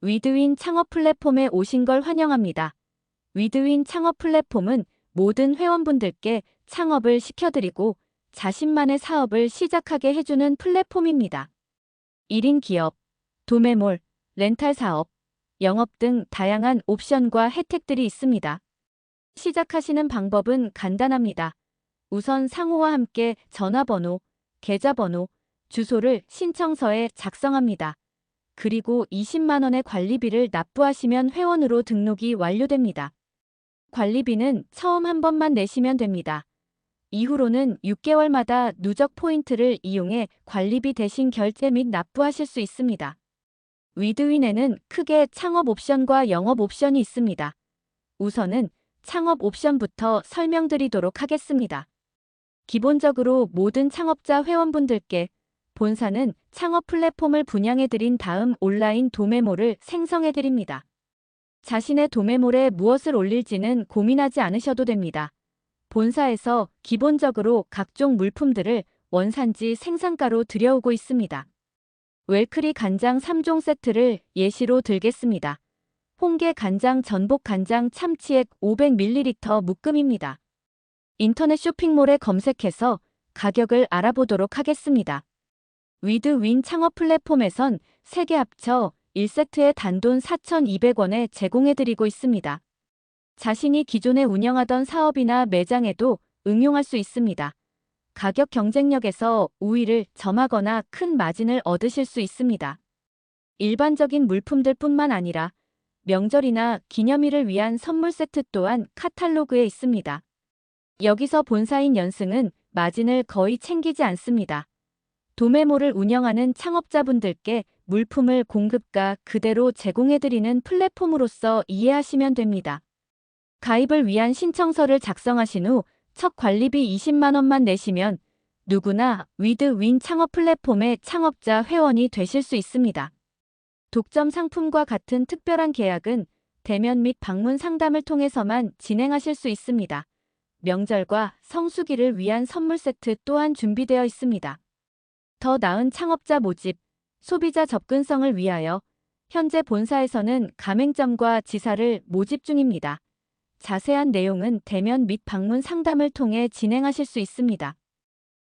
위드윈 창업 플랫폼에 오신 걸 환영합니다. 위드윈 창업 플랫폼은 모든 회원분들께 창업을 시켜드리고 자신만의 사업을 시작하게 해주는 플랫폼입니다. 1인 기업, 도매몰, 렌탈 사업, 영업 등 다양한 옵션과 혜택들이 있습니다. 시작하시는 방법은 간단합니다. 우선 상호와 함께 전화번호, 계좌번호, 주소를 신청서에 작성합니다. 그리고 20만원의 관리비를 납부하시면 회원으로 등록이 완료됩니다. 관리비는 처음 한 번만 내시면 됩니다. 이후로는 6개월마다 누적 포인트를 이용해 관리비 대신 결제 및 납부하실 수 있습니다. 위드윈에는 크게 창업 옵션과 영업 옵션이 있습니다. 우선은 창업 옵션부터 설명드리도록 하겠습니다. 기본적으로 모든 창업자 회원분들께 본사는 창업 플랫폼을 분양해드린 다음 온라인 도매몰을 생성해드립니다. 자신의 도매몰에 무엇을 올릴지는 고민하지 않으셔도 됩니다. 본사에서 기본적으로 각종 물품들을 원산지 생산가로 들여오고 있습니다. 웰크리 간장 3종 세트를 예시로 들겠습니다. 홍게 간장 전복 간장 참치액 500ml 묶음입니다. 인터넷 쇼핑몰에 검색해서 가격을 알아보도록 하겠습니다. 위드윈 창업 플랫폼에선 3개 합쳐 1세트에 단돈 4,200원에 제공해드리고 있습니다. 자신이 기존에 운영하던 사업이나 매장에도 응용할 수 있습니다. 가격 경쟁력에서 우위를 점하거나 큰 마진을 얻으실 수 있습니다. 일반적인 물품들 뿐만 아니라 명절이나 기념일을 위한 선물 세트 또한 카탈로그에 있습니다. 여기서 본사인 연승은 마진을 거의 챙기지 않습니다. 도매몰을 운영하는 창업자분들께 물품을 공급가 그대로 제공해드리는 플랫폼으로서 이해하시면 됩니다. 가입을 위한 신청서를 작성하신 후 첫 관리비 20만원만 내시면 누구나 위드윈 창업 플랫폼의 창업자 회원이 되실 수 있습니다. 독점 상품과 같은 특별한 계약은 대면 및 방문 상담을 통해서만 진행하실 수 있습니다. 명절과 성수기를 위한 선물 세트 또한 준비되어 있습니다. 더 나은 창업자 모집, 소비자 접근성을 위하여 현재 본사에서는 가맹점과 지사를 모집 중입니다. 자세한 내용은 대면 및 방문 상담을 통해 진행하실 수 있습니다.